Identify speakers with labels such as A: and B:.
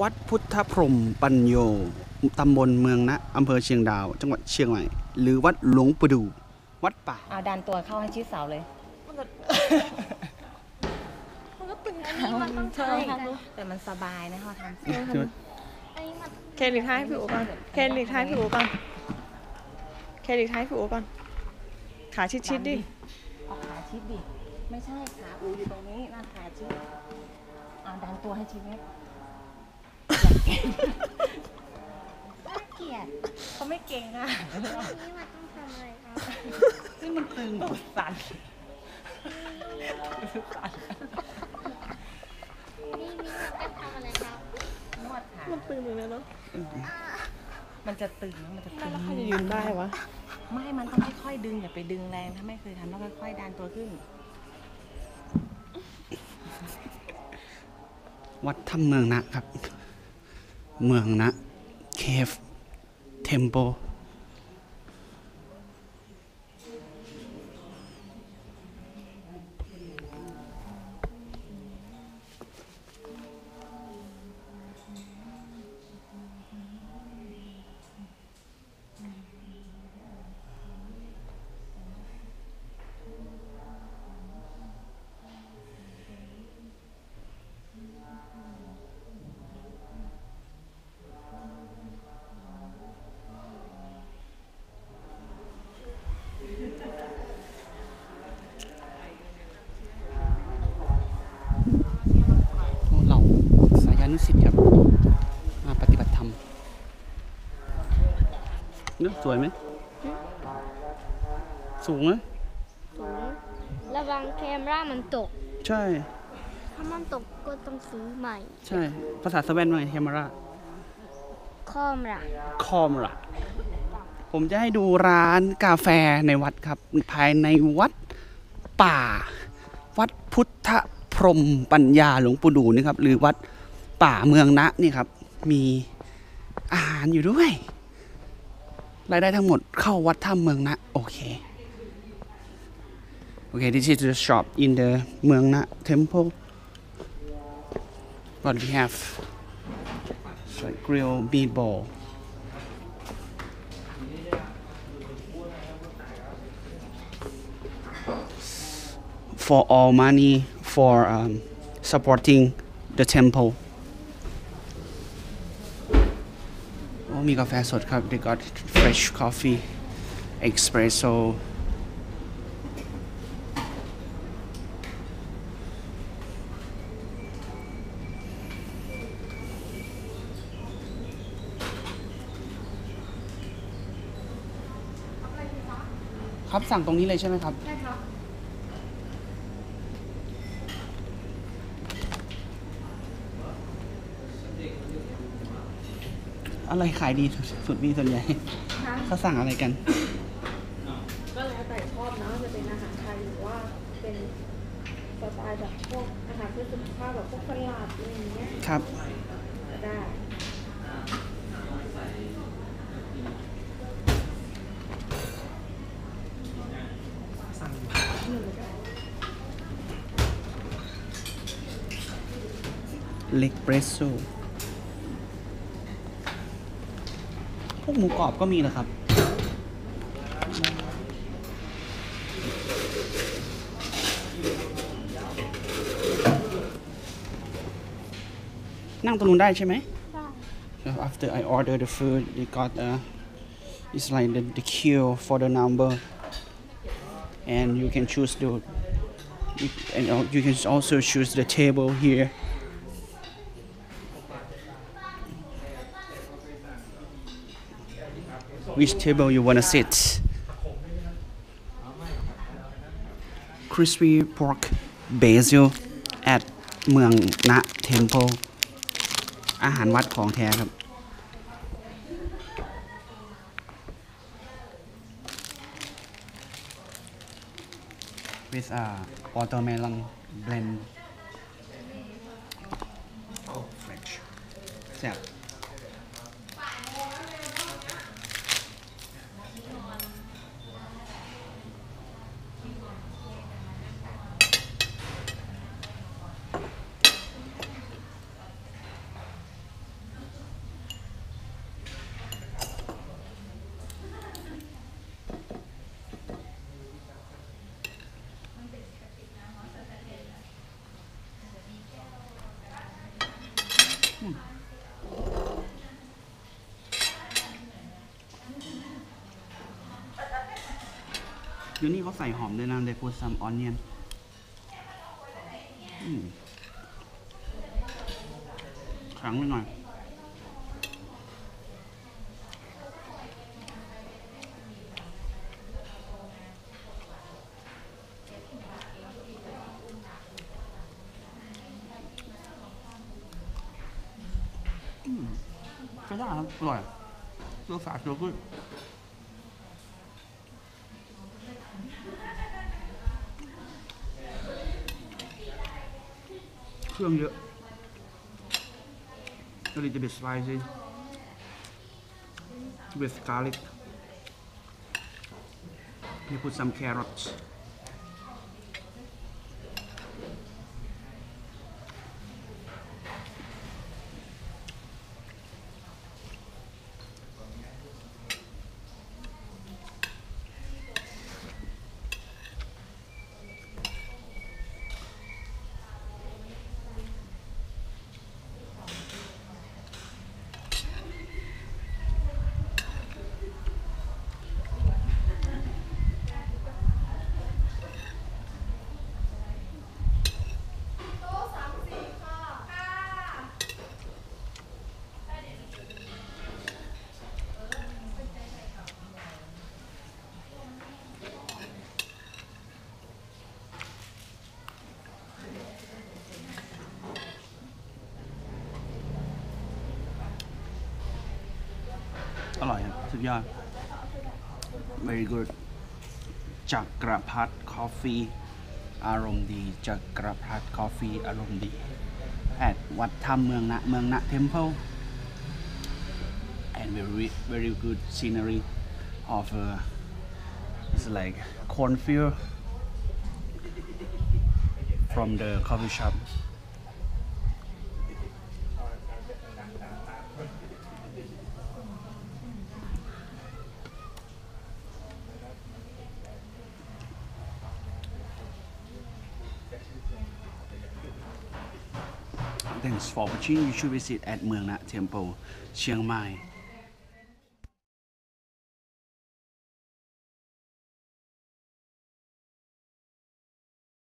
A: วัดพุทธพรหมปัญโย ตำบลเมืองนะอำเภอเชียงดาว จังหวัดเชียงใหม่ หรือวัดหลวงปู่ดู วัดป่า
B: เอาดันตัวเข้าให้ชิดเสาเลย
C: มันก็มันก็ตึง
D: อันนี้มันต้อง
C: ใช่
D: ทำ
C: ค่ะ
D: กัน
B: แต่มันสบายนะเขาทำ
D: อันนี้มัน
C: เคนหลีกท้ายให้พี่อูก่อนเคนหลีกท้ายให้พี่อูก่อนเคนหลีกท้ายให้พี่อูก่อน ขาชิดๆดิ
B: เอาขาชิดดิ ไม่ใช่ขาอูอยู่ตรงนี้นั่นขาชิดเอาดันตัวให้ชิดเนี่ย
D: น่าเกลียด
B: เขาไม่เก่งอะ
D: อันนี้มันต้องทำอะไรครับ
B: นี่มันตึงสั่น
D: นี่นี่มันต้องทำอะไรครับ
B: นวดขา
C: มันตึงตรงนี้เนาะ
B: มันจะตึงนะมันจะตึง
C: แล้วใครจะยืนได้วะ
B: ไม่ มันต้องค่อยๆดึงอย่าไปดึงแรงถ้าไม่เคยทำต้องค่อยๆดันตัวขึ้น
A: วัดถ้ำเมืองนะครับ เมืองนะเคฟเทมโป นอะสวยไหมสูงไหม
D: สูงระวังแคมรามันตก
A: ใช่
D: ถ้ามันตกก็ต้องซื้อใหม่
A: ใช่ ภาษาสวีเดนว่าไงเทมรา
D: คอมล่ะ
A: คอมระผมจะให้ดูร้านกาแฟในวัดครับ ภายในวัดป่า วัดพุทธพรหมปัญญาหลวงปู่ดูนี่ครับ หรือวัดป่าเมืองนะนี่ครับ มีอาหารอยู่ด้วย รายได้ทั้งหมดเข้าวัดถ้ำเมืองนะ โอเค โอเค this is the shop in the เมืองนะ temple what we have so like Grill meatball for all money for um, supporting the temple โอ้ มีกาแฟสดครับ they got fresh coffee espresso ครับสั่งตรงนี้เลยใช่ไหมครับ
D: ใช่ครับ
A: อะไรขายดีสุดสุดพี่ส่วนใหญ่เขาสั่งอะไรกัน
C: ก็แล้วแต่ชอบนะจะเป็นอาหารไทยหรือว่าเป็นสไตล์แบบพวกอาหารเพื่อสุขภาพแบบพวกสลัดอะไรอย่างเงี้ย
A: ครับ
C: ก็ได้
A: เล็กเบรสโซ วกหมูกรอบก็มีนะครับ นั่งตรงนู้นได้ใช่ไหม
D: ได้
A: So after I order the food, they got uh, it's like the, the queue for the number, and you can choose the, you, and al- you can also choose the table here. Which table you wanna sit? Crispy pork basil at เมืองนะ Temple อาหารวัดของแท้ครับ with a watermelon blend oh fresh แซ่บ เดี๋ยวนี้เขาใส่หอมด้วยนะ they put some onion อืมแข็งไปหน่อย ก็ได้ครับอร่อยตัวฝาดตัวกุ้ย เครื่องเยอะ a little bit spicy with garlic we put some carrots สุดยอด very good จักรพัฒคอฟฟี่อารมณ์ดีจักรพัฒคอฟฟี่อารมณ์ดีแอดวัดธรรมเมืองนะเมืองนะ temple and very very good scenery of uh, it's like cornfield from the coffee shop Thanks for watching. You should visit at Myeong Na Temple, Chiang Mai.